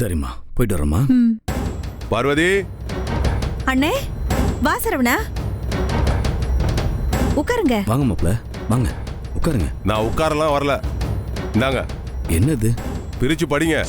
சரிம்மா. போயிட்டு வரேம்மா. பார்வதி. அண்ணே வா சரவணா. உட்காருங்க. வாங்க மாப்ள வாங்க. உட்காருங்க. நான் உட்காரலாம் வரல. இந்தாங்க. என்னது? பிரிச்சு படிங்க.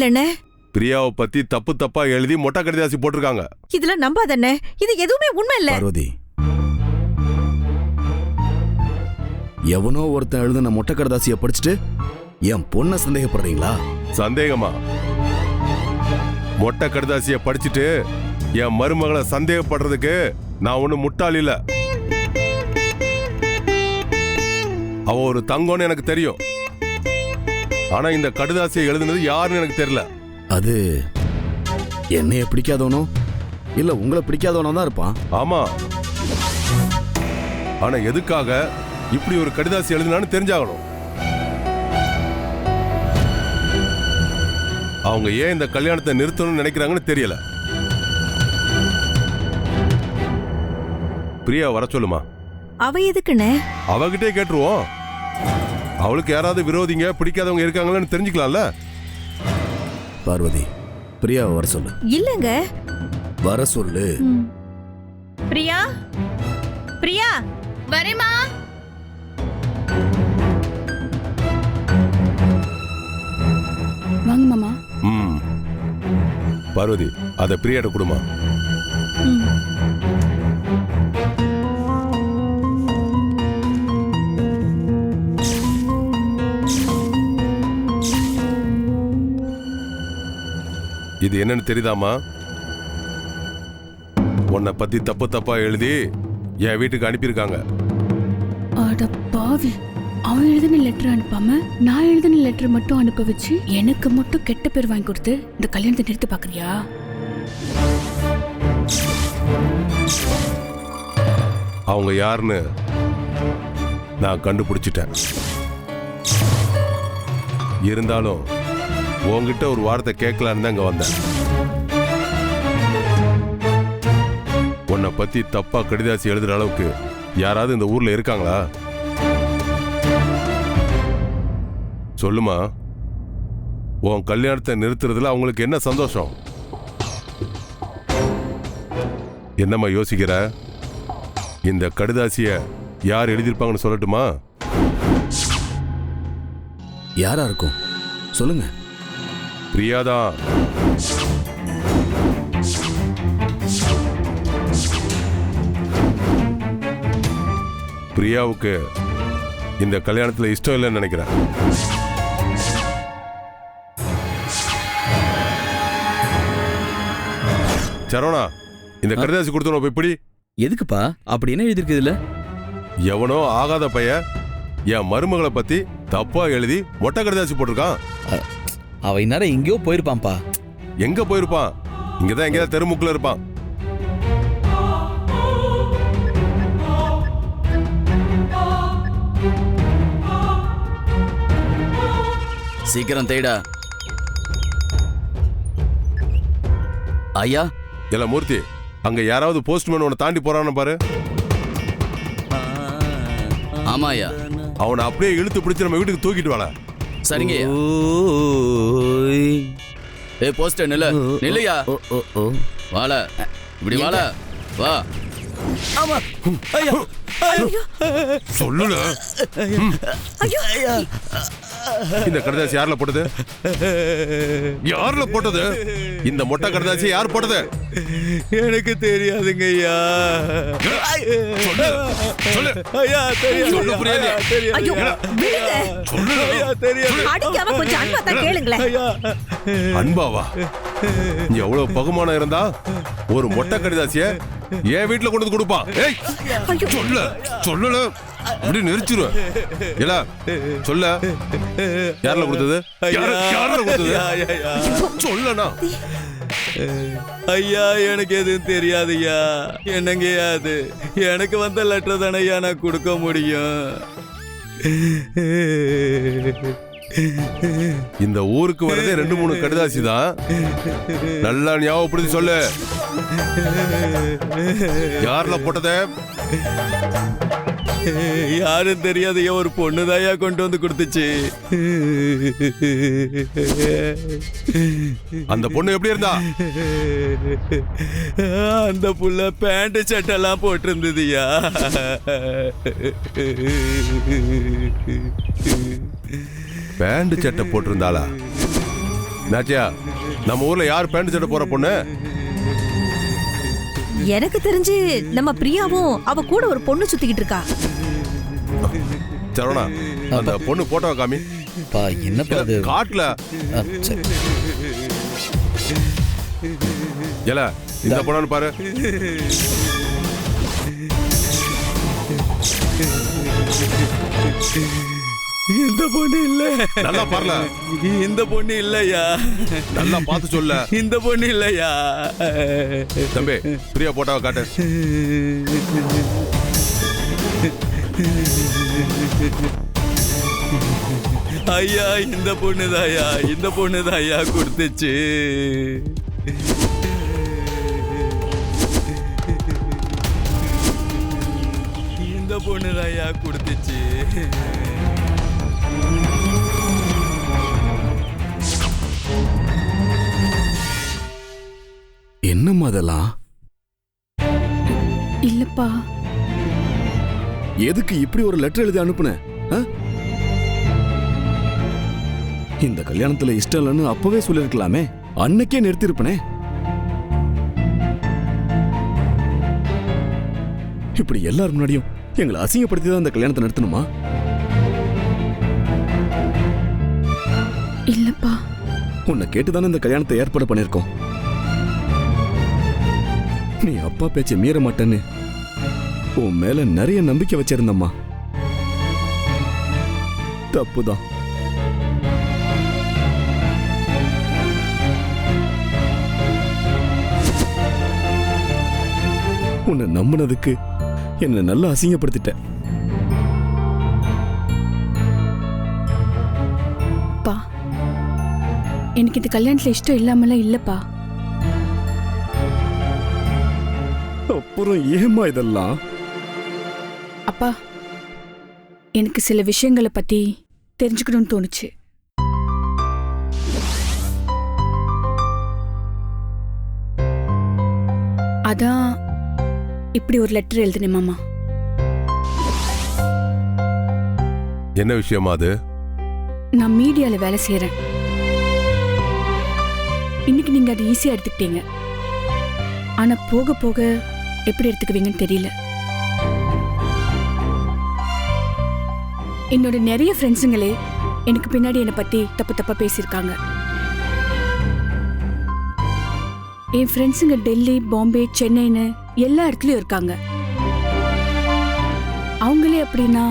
இல்லைண்ணே. பிரியாவை பத்தி தப்பு தப்பா எழுதி மொட்டை கடிதாசி போட்டிருக்காங்க. இதெல்லாம் நம்பாதண்ணே. இது எதுவுமே உண்மை இல்ல. பார்வதி எவனோ ஒருத்தன் எழுதின மொட்டை கடதாசிய படிச்சுட்டு என் பொண்ணை சந்தேகப்படுறீங்களா? சந்தேகமா? மொட்டை கடிதாசிய படிச்சுட்டு என் மருமகளை சந்தேகப்படுறதுக்கு நான் ஒண்ணு முட்டாள் இல்ல. அவ ஒரு தங்கம்னு எனக்கு தெரியும். ஆனா இந்த கடிதாசியை எழுதுனது யாருன்னு எனக்கு தெரியல. அது என்னைய பிடிக்காதவனோ? இல்ல உங்களை பிடிக்காதவனோ தான் இருப்பான். ஆமா. ஆனா எதுக்காக இப்படி ஒரு கடிதாசி எழுதினான்னு தெரிஞ்சாகணும். அவங்க ஏன் இந்த கல்யாணத்தை நிறுத்தணும்னு நினைக்கிறாங்கன்னு தெரியல. பிரியா வர சொல்லுமா? அவ எதுக்குண்ணே? அவகிட்டே கேட்டுருவோம். அவளுக்கு யாராவது விரோதிங்க பிடிக்காதவங்க இருக்காங்களான்னு தெரிஞ்சுக்கலாம்ல? பார்வதி பிரியாவை வர சொல்லு. இல்லங்க. வர சொல்லு. பிரியா? பிரியா? வரேம்மா வாங்க மாமா. ம். பார்வதி அதை பிரியாட்ட கொடுமா. இது என்னன்னு தெரியுதாமா உன்னை பத்தி தப்பு தப்பா எழுதி என் வீட்டுக்கு அனுப்பியிருக்காங்க. அட பாவி. அவன் எழுதின லெட்டர் அனுப்பாம நான் எழுதின லெட்டர் மட்டும் அனுப்ப வச்சு எனக்கு மட்டும் கெட்ட பேர் வாங்கி கொடுத்து இந்த கல்யாணத்தை நிறுத்த பாக்குறியா அவங்க யாருன்னு நான் கண்டுபிடிச்சிட்டேன். இருந்தாலும் உன்கிட்ட ஒரு வார்த்தை கேட்கலான்னு தான் அங்கே வந்தேன். உன்னை பற்றி தப்பாக கடிதாசி எழுதுகிற அளவுக்கு யாராவது இந்த ஊரில் இருக்காங்களா? சொல்லுமா? உன் கல்யாணத்தை நிறுத்துறதுல அவங்களுக்கு என்ன சந்தோஷம்? என்னம்மா யோசிக்கிற? இந்த கடிதாசியை யார் எழுதியிருப்பாங்கன்னு சொல்லட்டுமா? யாரா இருக்கும்? சொல்லுங்க. பிரியாதான் பிரியாவுக்கு இந்த கல்யாணத்துல இஷ்டம் இல்லைன்னு நினைக்கிறேன். சரவணா இந்த கடிதாசி கொடுத்தவன இப்படி எதுக்குப்பா? அப்படி என்ன எழுதிருக்கு இதுல எவனோ ஆகாத பைய என் மருமகளை பத்தி தப்பா எழுதி மொட்டை கடிதாசி போட்டிருக்கான். அவ இந்நேரம் எங்கேயோ போயிருப்பான்ப்பா. எங்க போயிருப்பான்? இங்கதான் எங்கேயாவது தெருமுக்குல இருப்பான். சீக்கிரம் தேடா ஐயா? இல்ல மூர்த்தி அங்க யாராவது போஸ்ட்மேன் உன்னை தாண்டி போறான்னு பாரு. ஆமா ஐயா அவனை அப்படியே இழுத்து பிடிச்சு நம்ம வீட்டுக்கு தூக்கிட்டு வாழ சரிங்க. ஏ போஸ்டர் நில்லு. நில்லுயா ஓ ஓ ஓ வாழ இப்படி வாழ வா. ஆமா. ஐயா. சொல்லுல ஐயோ. இந்த கடிதாசி யார்ல போட்டது? யார்ல போட்டது? இந்த மொட்டை கடிதாசி யார் போட்டது? எனக்கு தெரியாதுங்க ஐயா. சொல்லு. ஐயா தெரியாது. சொல்லு புரியாது. ஐயோ சொல்லு. ஐயா தெரியாது. அடிக்காம கொஞ்சம் அன்பா தான் கேளுங்களேன். ஐயா. அன்பாவா? எவ்வளவு பகுமானம் இருந்தா ஒரு மொட்டை கடிதாசிய என் வீட்டுல கொண்டு வந்து கொடுப்பான் ஏய் சொல்ல சொல்லல அப்படி நெரிச்சிருவேன் இல்ல சொல்ல. யார்ல கொடுத்தது? யாரு- யார்ல கொடுத்தது? ஐயா, ஐயா, ஐயா. சொல்லனா ஐயா எனக்கு எதுவும் தெரியாதுய்யா. என்னங்கய்யா அது? எனக்கு வந்த லெட்டர் தானே நான் கொடுக்க முடியும். இந்த ஊருக்கு வரதே ரெண்டு மூணு கடிதாசி தான். நல்லா ஞாபகப்படுத்தி சொல்லு. யார்ல போட்டதே? யாரும் தெரியாதையா ஒரு பொண்ணு தாயா கொண்டு வந்து கொடுத்துச்சு? அந்த பொண்ணு எப்படி இருந்தா? அந்த புள்ள பேண்ட் சட்டெல்லாம் போட்டிருந்ததுயா? பேண்ட் சட்டை போட்டிருந்தாளா? நாச்சியா நம்ம ஊர்ல யார் பேண்ட் சட்டை போற பொண்ணு? எனக்கு தெரிஞ்சு நம்ம பிரியாவும் அவ கூட ஒரு பொண்ணு சுத்திக்கிட்டு இருக்கா. சரவணா அந்த பொண்ணு போட்டோ காமி? பா என்னப்பா அது சரி. ஏல இந்த பொண்ணு பாரு. இந்த பொண்ணு இல்ல. நல்லா பாருல. இந்த பொண்ணு இல்லையா? நல்லா பார்த்து சொல்ல. இந்த பொண்ணு இல்லையா? தம்பி பிரியா போட்டோவை காட்டு. ஐயா இந்த பொண்ணுதாயா இந்த பொண்ணுதாயா கொடுத்துச்சு. இந்த பொண்ணுதாயா கொடுத்துச்சு. என்னம்மா அதெல்லாம்? இல்லப்பா. எதுக்கு இப்படி ஒரு லெட்டர் எழுதி அனுப்புன? ஆ? இந்த கல்யாணத்துல இஷ்டம் இல்லைன்னு அப்பவே சொல்லிருக்கலாமே அன்னைக்கே நிறுத்திருப்பனே இப்படி எல்லார் முன்னாடியும் எங்களை அசிங்கப்படுத்தி தான் இந்த கல்யாணத்தை நடத்தணுமா இல்லப்பா. உன்னை கேட்டுதானே இந்த கல்யாணத்தை ஏற்பாடு பண்ணிருக்கோம் நீ அப்பா பேச்சை மீற மாட்டேன்னு உன் மேல நிறைய நம்பிக்கை வச்சிருந்தம்மா. தப்புதான். உன்னை நம்பினதுக்கு என்னை நல்லா அசிங்கப்படுத்திட்ட. எனக்கு இந்த கல்யாணத்துல இஷ்டம் இல்லாமலாம் இல்லப்பா. அப்புறம் ஏமா இதெல்லாம்? அப்பா எனக்கு சில விஷயங்களை பத்தி தெரிஞ்சுக்கணும்னு தோணுச்சு. அதான் இப்படி ஒரு லெட்டர் எழுதினேன் மாமா. என்ன விஷயமா அது? நான் மீடியால வேலை செய்யறேன் இன்னைக்கு நீங்க அதை ஈஸியா எடுத்துக்கிட்டீங்க. ஆனா போக போக எப்படி எடுத்துக்குவீங்கன்னு தெரியல. என்னோட நிறைய ஃப்ரெண்ட்ஸுங்களே எனக்கு பின்னாடி என்னை பத்தி தப்பு தப்பா பேசியிருக்காங்க. என் ஃப்ரெண்ட்ஸுங்க டெல்லி பாம்பே சென்னைன்னு எல்லா இடத்துலயும் இருக்காங்க. அவங்களே அப்படின்னா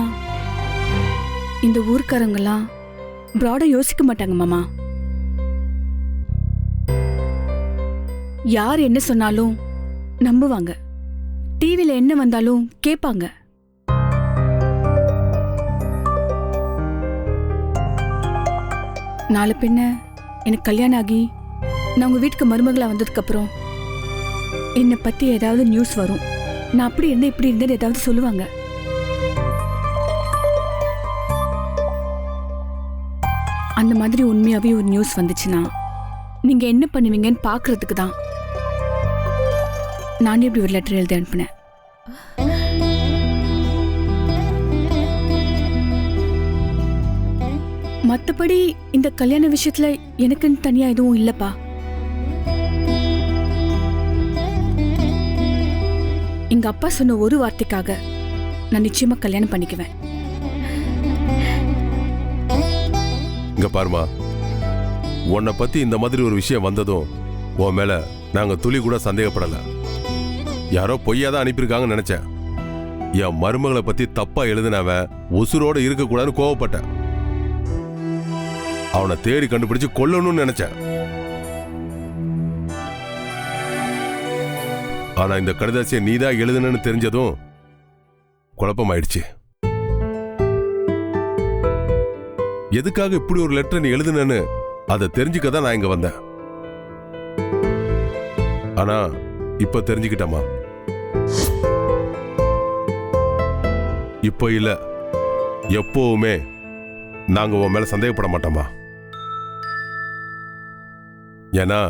இந்த ஊர்க்காரங்கெல்லாம் ப்ராடா யோசிக்க மாட்டாங்க மாமா. யார் என்ன சொன்னாலும் நம்புவாங்க. டிவியில் என்ன வந்தாலும் கேட்பாங்க நாலு பின்ன எனக்கு கல்யாணம் ஆகி நான் உங்கள் வீட்டுக்கு மருமகளாக வந்ததுக்கப்புறம் என்னை பற்றி ஏதாவது நியூஸ் வரும். நான் அப்படி இருந்தேன் இப்படி இருந்தேன்னு ஏதாவது சொல்லுவாங்க. அந்த மாதிரி உண்மையாகவே ஒரு நியூஸ் வந்துச்சுன்னா நீங்கள் என்ன பண்ணுவீங்கன்னு பார்க்குறதுக்கு தான் நானே இப்படி ஒரு லெட்டர் எழுதி அனுப்பினேன். மத்தபடி இந்த கல்யாண விஷயத்துல எனக்குன்னு தனியா எதுவும் இல்லப்பா. எங்க அப்பா சொன்ன ஒரு வார்த்தைக்காக நான் நிச்சயமா கல்யாணம் பண்ணிக்குவேன். இங்க பாருமா உன்னை பத்தி இந்த மாதிரி ஒரு விஷயம் வந்ததும் உன் மேல நாங்க துளி கூட சந்தேகப்படல. யாரோ பொய்யா தான் அனுப்பியிருக்காங்கன்னு நினைச்சேன். என் மருமகளை பத்தி தப்பா எழுதினவன் உசுரோட இருக்கக்கூடாதுன்னு கோவப்பட்டேன். அவனை தேடி கண்டுபிடிச்சு கொல்லணும்னு நினைச்சேன். ஆனா இந்த கடிதாசியை நீதான் எழுதுனன்னு தெரிஞ்சதும் குழப்பமாயிடுச்சு. எதுக்காக இப்படி ஒரு லெட்டர் நீ எழுதுனன்னு அதை தெரிஞ்சுக்க தான் நான் இங்க வந்தேன். ஆனா இப்ப தெரிஞ்சுக்கிட்டேம்மா. இப்போ இல்ல. எப்பவுமே நாங்க உன் மேல சந்தேகப்பட மாட்டோமா ஏன்னா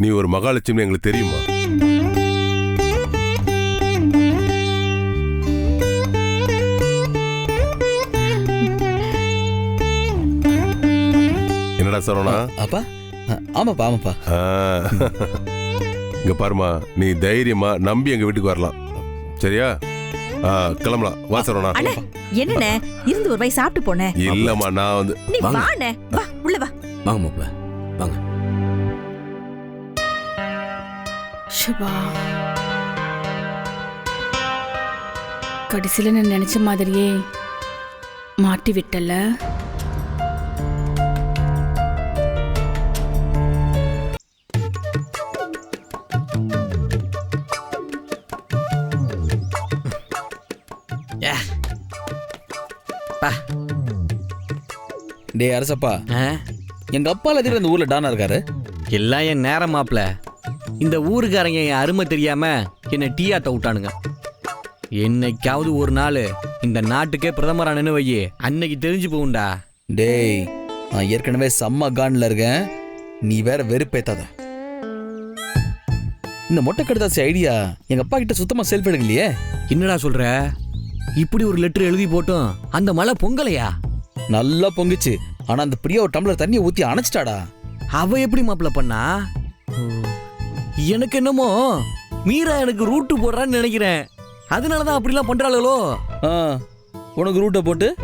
நீ ஒரு மகாலட்சுமி எங்களுக்கு தெரியுமா? என்னடா சரவணா? அப்பா? ஆமாப்பா ஆமாப்பா. இங்க பாருமா நீ தைரியமா நம்பி எங்க வீட்டுக்கு வரலாம். சரியா? கிளம்பலாம். வா சரவணா அண்ணே என்னண்ணே? இருந்து ஒரு வாய் சாப்பிட்டு போனே இல்லம்மா நான் வந்து நீ. வாண்ணே வா உள்ள வா. வாங்க மாப்பிள வாங்க. ஷபா. கடைசியில் நான் நினைச்ச மாதிரியே மாட்டி விட்டல. டேய் அரசப்பா? எங்க அப்பா எதிர இந்த ஊர்ல டானா இருக்காரு? எல்லாம் என் நேரம் மாப்ள இந்த ஊருக்காரங்க என் அருமை தெரியாம என்னை டீ ஆட்ட விட்டானுங்க. என்னைக்காவது ஒரு நாள் இந்த நாட்டுக்கே பிரதமரானு வையே அன்னைக்கு தெரிஞ்சு போகும்டா. டேய் நான் ஏற்கனவே செம்ம கான்ல இருக்கேன். நீ வேற வெறுப்பேத்தாத. இந்த மொட்டை கடிதாசி ஐடியா எங்க அப்பா கிட்ட சுத்தமா செல்ஃப் எடுக்கலையே? என்னடா சொல்ற? இப்படி ஒரு லெட்டர் எழுதி போட்டும் அந்த மழை பொங்கலையா? நல்லா பொங்குச்சு. ஆனா அந்த பிரியா ஒரு டம்ளர் தண்ணியை ஊத்தி அணைச்சிட்டாடா. அவ எப்படி மாப்பிள பண்ணா? எனக்கு என்னமோ மீரா எனக்கு ரூட்டு போடுறான்னு நினைக்கிறேன். அதனாலதான் அப்படிலாம் பண்றாளோ ஆ, உனக்கு ரூட்டை போட்டு.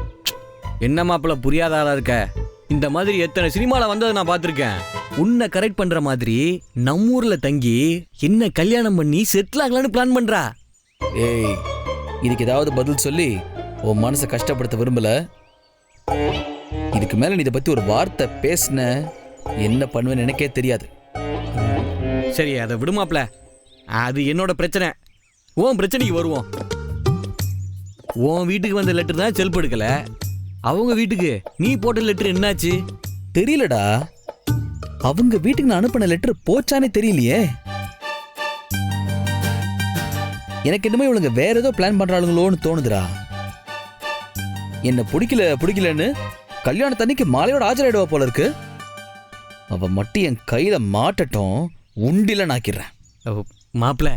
என்ன மாப்பிள புரியாத ஆளா இருக்க? இந்த மாதிரி எத்தனை சினிமால வந்ததை நான் பார்த்திருக்கேன். உன்னை கரெக்ட் பண்ற மாதிரி நம்ம ஊர்ல தங்கி என்ன கல்யாணம் பண்ணி செட்டில் ஆகலான்னு பிளான் பண்றா. ஏய் இதுக்கு ஏதாவது பதில் சொல்லி உன் மனசை கஷ்டப்படுத்த விரும்பல? இதுக்கு மேல நீ இதை பத்தி ஒரு வார்த்தை பேசின என்ன பண்ணுவேன்னு எனக்கே தெரியாது. சரி அதை விடுமாப்ல அது என்னோட பிரச்சனை. உன் பிரச்சனைக்கு வருவோம். உன் வீட்டுக்கு வந்த லெட்டர் தான் செல்ப் எடுக்கல. அவங்க வீட்டுக்கு நீ போட்ட லெட்டர் என்னாச்சு? தெரியலடா. அவங்க வீட்டுக்கு நான் அனுப்பின லெட்டர் போச்சானே தெரியலையே. எனக்கு என்னமோ இவளுங்க வேற ஏதோ பிளான் பண்றாளுங்களோன்னு தோணுதுடா. என்ன பிடிக்கல பிடிக்கலன்னு கல்யாணத்தன்னைக்கு மாலையோட ஆஜராயிடுவா போல இருக்கு. அவ மட்டும் என் கையில மாட்டட்டும் உண்டில நாக்கிடுறேன். மாப்பிள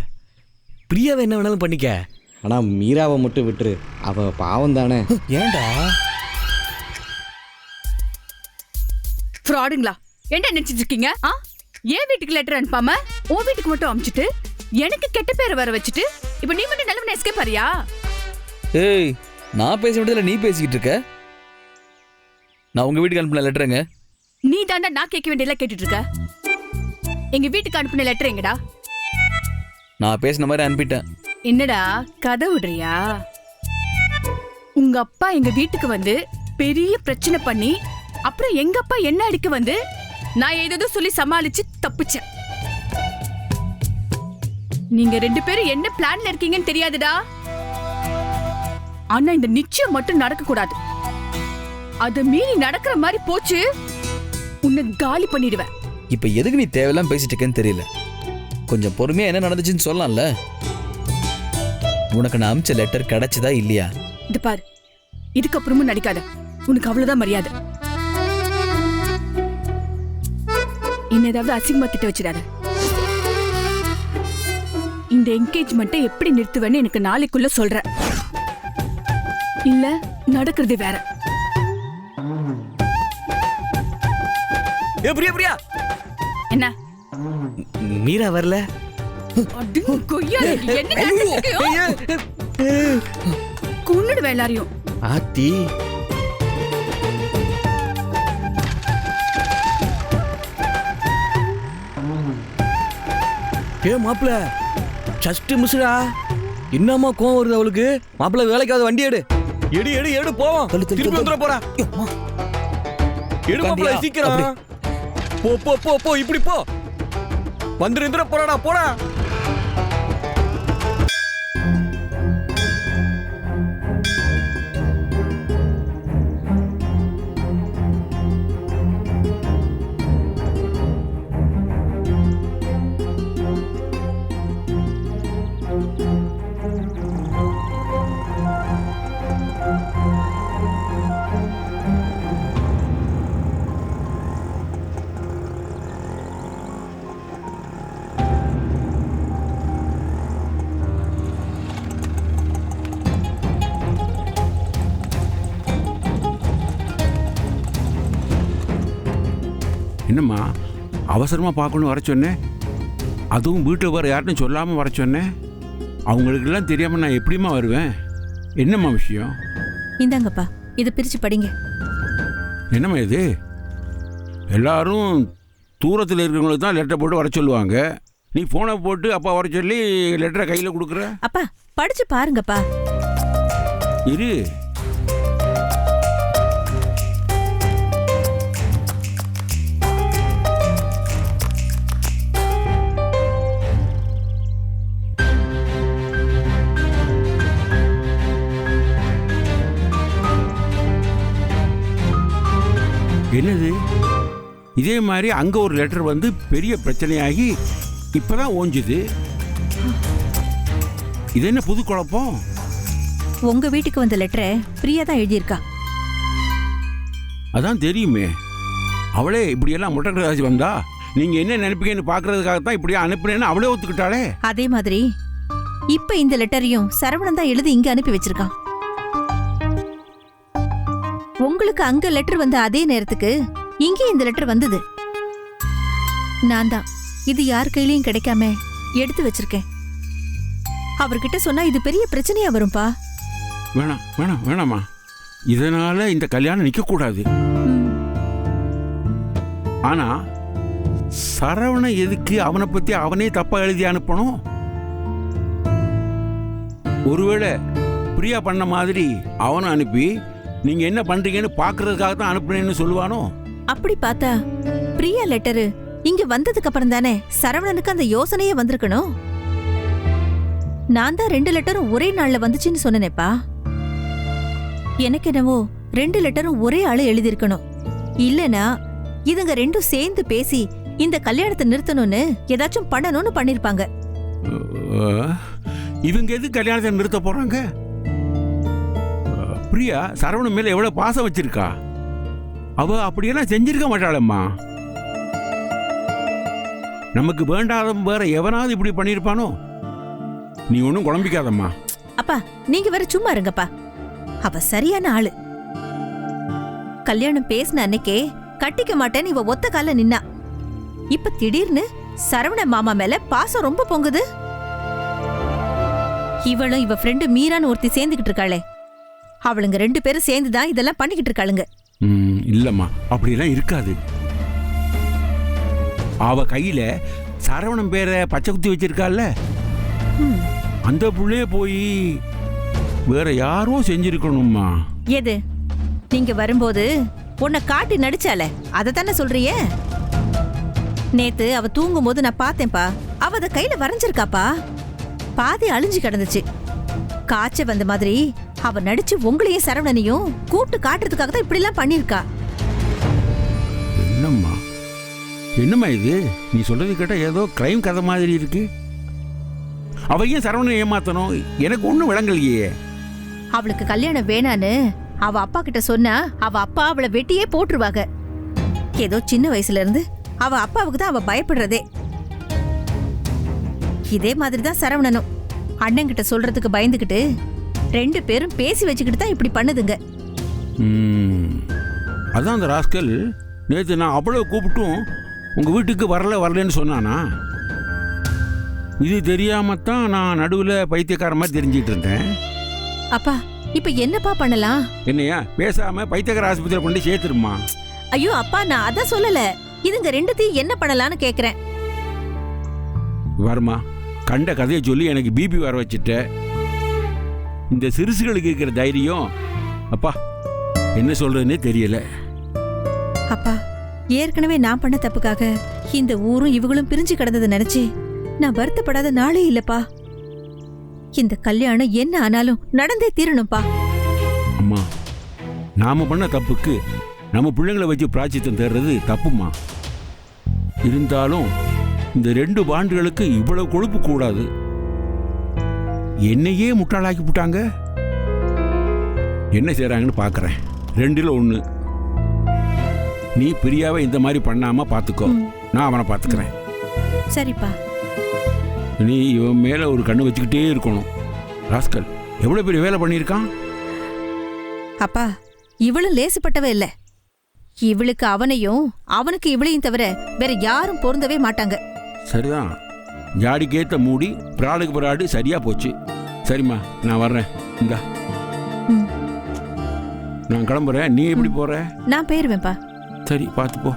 பிரியாவை என்ன வேணாலும் பண்ணிக்க. ஆனா மீராவை மட்டும் விட்டுரு அவ பாவம் தானே. ஏன்டா ஃப்ராடுங்களா என்ன நினைச்சிட்டு இருக்கீங்க? ஆ? ஏன் வீட்டுக்கு லெட்டர் அனுப்பாம உன் வீட்டுக்கு மட்டும் அனுப்பிச்சிட்டு எனக்கு கெட்ட பேரை வர வச்சுட்டு இப்போ நீ மட்டும் நிலவு எஸ்கேப் பாரியா ஏய் நான் பேச வேண்டியதுல நீ பேசிக்கிட்டு இருக்க? நான் உங்க வீட்டுக்கு அனுப்பின லெட்டருங்க நீ தாண்டா நான் கேட்க வேண்டியதெல்லாம் கேட்டுட்டு இருக்க. எங்க வீட்டுக்கு அனுப்பின லெட்டர் எங்கடா? நான் பேசின மாதிரி அனுப்பிட்டேன். என்னடா கதை விடுறியா? உங்க அப்பா எங்க வீட்டுக்கு வந்து பெரிய பிரச்சனை பண்ணி அப்புறம் எங்க அப்பா என்ன அடிக்க வந்து நான் ஏதோ சொல்லி சமாளிச்சு தப்பிச்சேன். நீங்க ரெண்டு பேரும் என்ன பிளான்ல இருக்கீங்கன்னு தெரியாதுடா. ஆனா இந்த நிச்சயம் மட்டும் நடக்க கூடாது. அத மீறி நடக்கிற மாதிரி போச்சு உன்னை காலி பண்ணிடுவேன். இப்ப எதுக்கு நீ தேவையில்லாம் பேசிட்டு இருக்கேன்னு தெரியல. கொஞ்சம் பொறுமையா என்ன நடந்துச்சுன்னு சொல்லலாம்ல. உனக்கு நான் அமிச்ச லெட்டர் கிடைச்சதா இல்லையா? இது பாரு. இதுக்கப்புறமும் நடிக்காத. உனக்கு அவ்வளவுதான் மரியாதை. என்ன ஏதாவது அசிங்கமா திட்ட வச்சிடாத. இந்த என்கேஜ்மெண்ட்டை எப்படி நிறுத்துவேன்னு எனக்கு நாளைக்குள்ள சொல்ற இல்ல நடக்கிறது வேற. ஏ பிரியா பிரியா. என்ன? மீரா வரல? கொன்னுடுவேன் எல்லாரையும். ஆத்தி. ஏ மாப்பிள ஜஸ்ட் மிஸ்டா என்னம்மா கோவம் வருது அவளுக்கு? மாப்பிள வேலைக்காவது வண்டி எடு. எடு எடு எடு போவோம் திருப்பி. வந்துட போறா. எடு மாப்பிள உட்காந்தியா? சீக்கிரம். போ போ போ போ இப்படி போ. வந்துரு போறாடா போடா. என்னம்மா அவசரமாக பார்க்கணும் வர சொன்னேன் அதுவும் வீட்டில் வர யார்ட்டும் சொல்லாமல் வர சொன்னேன் அவங்களுக்கெல்லாம் தெரியாமல் நான் எப்படிம்மா வருவேன்? என்னம்மா விஷயம்? இந்தாங்கப்பா இதை பிரிச்சு படிங்க. என்னம்மா இது? எல்லாரும் தூரத்தில் இருக்கிறவங்களுக்கு தான் லெட்டர் போட்டு வர சொல்லுவாங்க. நீ ஃபோனை போட்டு அப்பா வர சொல்லி லெட்டரை கையில் கொடுக்குற? அப்பா படிச்சு பாருங்கப்பா. இரு. என்னது? இதே மாதிரி அங்கே ஒரு லெட்டர் வந்து பெரிய பிரச்சனையாகி இப்பதான் ஓஞ்சுது. இது என்ன புது குழப்பம்? உங்க வீட்டுக்கு வந்த லெட்டரை பிரியா தான் எழுதியிருக்கா? அதான் தெரியுமே. அவளே இப்படியெல்லாம் முட்டக்கராசி வந்தா நீங்க என்ன நினைப்பீங்கன்னு பார்க்கறதுக்காக தான் இப்படியே அனுப்புனேன்னு அவளே ஒத்துக்கிட்டாளே. அதே மாதிரி இப்ப இந்த லெட்டரையும் சரவணன் தான் எழுதி இங்க அனுப்பி வச்சிருக்கான். உங்களுக்கு அங்க லெட்டர் வந்த அதே நேரத்துக்கு இங்கே இந்த லெட்டர் வந்தது. நான் தான். இது யார் கையிலயும் கிடைக்காம எடுத்து வச்சிருக்கேன். அவர்கிட்ட சொன்னா இது பெரிய பிரச்சனையா வரும்பா. வேணாம் வேணாம் வேணாம்மா. இதனால இந்த கல்யாணம் நிற்கக்கூடாது ம், ஆனா சரவண எதுக்கு அவனை பத்தி அவனே தப்பா எழுதி அனுப்பணும்? ஒருவேளை பிரியா பண்ண மாதிரி அவனை அனுப்பி நீங்க என்ன பண்றீங்கன்னு பார்க்கறதுக்காக தான் அனுப்புனேன்னு சொல்லுவானோ? அப்படி பார்த்தா பிரியா லெட்டரு இங்க வந்ததுக்கு அப்புறம் தானே சரவணனுக்கு அந்த யோசனையே வந்திருக்கணும்? நான் தான் ரெண்டு லெட்டரும் ஒரே நாள்ல வந்துச்சுன்னு சொன்னேனேப்பா. எனக்கு என்னவோ ரெண்டு லெட்டரும் ஒரே ஆளு எழுதியிருக்கணும். இல்லனா இதுங்க ரெண்டும் சேர்ந்து பேசி இந்த கல்யாணத்தை நிறுத்தணும்னு ஏதாச்சும் பண்ணணும்னு பண்ணிருப்பாங்க. இவங்க எது கல்யாணத்தை நிறுத்த போறாங்க? பிரியா சரவணன் மேல எவ்வளவு பாசம் வச்சிருக்கா? அவ அப்படியெல்லாம் செஞ்சிருக்க மாட்டாளம்மா. நமக்கு வேண்டாதவன் வேற எவனாவது இப்படி பண்ணியிருப்பானோ? நீ ஒன்றும் குழம்பிக்காதம்மா. அப்பா நீங்க வேற சும்மா இருங்கப்பா. அவ சரியான ஆளு. கல்யாணம் பேசின அன்னைக்கே கட்டிக்க மாட்டேன்னு இவ ஒத்த கால நின்னா. இப்ப திடீர்னு சரவண மாமா மேல பாசம் ரொம்ப பொங்குது. இவளும் இவ ஃப்ரெண்டு மீரான்னு ஒருத்தி சேர்ந்துகிட்டு இருக்காளே. அவளுங்க ரெண்டு பேரும் சேர்ந்து தான் இதெல்லாம் பண்ணிக்கிட்டு இருக்காளுங்க. ம், இல்லம்மா. அப்படியெல்லாம் இருக்காது. அவ கையில சரவணன் பேரை பச்சை குத்தி வச்சிருக்கால அந்த புள்ளைய போய் வேற யாரோ செஞ்சிருக்கணும்மா. எது? நீங்க வரும்போது உன்னை காட்டி நடிச்சால அதை தானே சொல்றியே? நேத்து அவ தூங்கும் போது நான் பார்த்தேன்ப்பா அவ அத கையில வரைஞ்சிருக்காப்பா. பாதி அழிஞ்சு கிடந்துச்சு. காய்ச்ச வந்த மாதிரி அவ நடிச்சு உங்களையும் சரவணனையும் கூப்பிட்டு காட்டுறதுக்காக தான் இப்படி எல்லாம் பண்ணிருக்கா என்னம்மா? என்னம்மா இது? நீ சொல்றது கேட்டா ஏதோ கிரைம் கதை மாதிரி இருக்கு. அவ ஏன் சரவணனை ஏமாத்தணும். எனக்கு ஒன்றும் விளங்கலையே. அவளுக்கு கல்யாணம் வேணான்னு அவ அப்பா கிட்ட சொன்னா அவ அப்பா அவளை வெட்டியே போட்டுருவாங்க. ஏதோ சின்ன வயசுல இருந்து அவ அப்பாவுக்கு தான் அவ பயப்படுறதே. இதே மாதிரி தான் சரவணனும். அண்ணன் கிட்ட சொல்றதுக்கு பயந்துகிட்டு ரெண்டு பேரும் பேசி வச்சுக்கிட்டு தான் இப்படி பண்ணுதுங்க. அதான் அந்த ராஸ்கல் நேற்று நான் அவ்வளோ கூப்பிட்டும் உங்க வீட்டுக்கு வரல வரலன்னு சொன்னானா? இது தெரியாம தான் நான் நடுவில் பைத்தியக்கார மாதிரி தெரிஞ்சிட்டு இருந்தேன். அப்பா இப்ப என்னப்பா பண்ணலாம்? என்னையா பேசாம பைத்தியக்கார ஆஸ்பத்திரியில் கொண்டு சேர்த்துருமா? ஐயோ அப்பா நான் அத சொல்லல. இதுங்க ரெண்டுத்தையும் என்ன பண்ணலாம்னு கேக்குறேன். வருமா கண்ட கதையை சொல்லி எனக்கு பிபி வர வச்சுட்ட. இந்த சிறுசுகளுக்கு இருக்கிற தைரியம் அப்பா என்ன சொல்றதுன்னே தெரியல. அப்பா ஏற்கனவே நான் பண்ண தப்புக்காக இந்த ஊரும் இவங்களும் பிரிஞ்சு கிடந்ததை நினைச்சு நான் வருத்தப்படாத நாளே இல்லப்பா. இந்த கல்யாணம் என்ன ஆனாலும் நடந்தே தீரணும்ப்பா. அம்மா நாம பண்ண தப்புக்கு நம்ம பிள்ளைங்களை வச்சு பிராச்சித்தம் தேடுறது தப்புமா இருந்தாலும் இந்த ரெண்டு பாண்டுகளுக்கு இவ்வளவு கொழுப்பு கூடாது. என்னையே முட்டாளாக்கி விட்டாங்க என்ன செய்றாங்கன்னு பார்க்கறேன் ரெண்டுல ஒன்று நீ பிரியாவை இந்த மாதிரி பண்ணாம பார்த்துக்கோ. நான் அவனை பார்த்துக்கிறேன் சரிப்பா. நீ இவன் மேலே ஒரு கண்ணு வச்சுக்கிட்டே இருக்கணும். ராஸ்கல் எவ்வளோ பெரிய வேலை பண்ணியிருக்கான்? அப்பா இவளும் லேசுப்பட்டவ இல்ல. இவளுக்கு அவனையும் அவனுக்கு இவளையும் தவிர வேற யாரும் பொருந்தவே மாட்டாங்க. சரிதான். ஜாடிக்கேத்த மூடி பிராடுக்கு பிராடு சரியா போச்சு. சரிம்மா நான் வர்றேன். இந்தா. நான் கிளம்புறேன். நீ எப்படி போற? நான் போயிருவேன்ப்பா. சரி பார்த்து போ.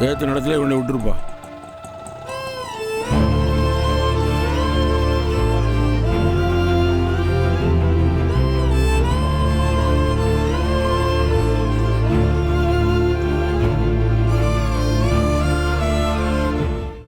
ஏத்து நடத்துல இவனை விட்டுருப்பா.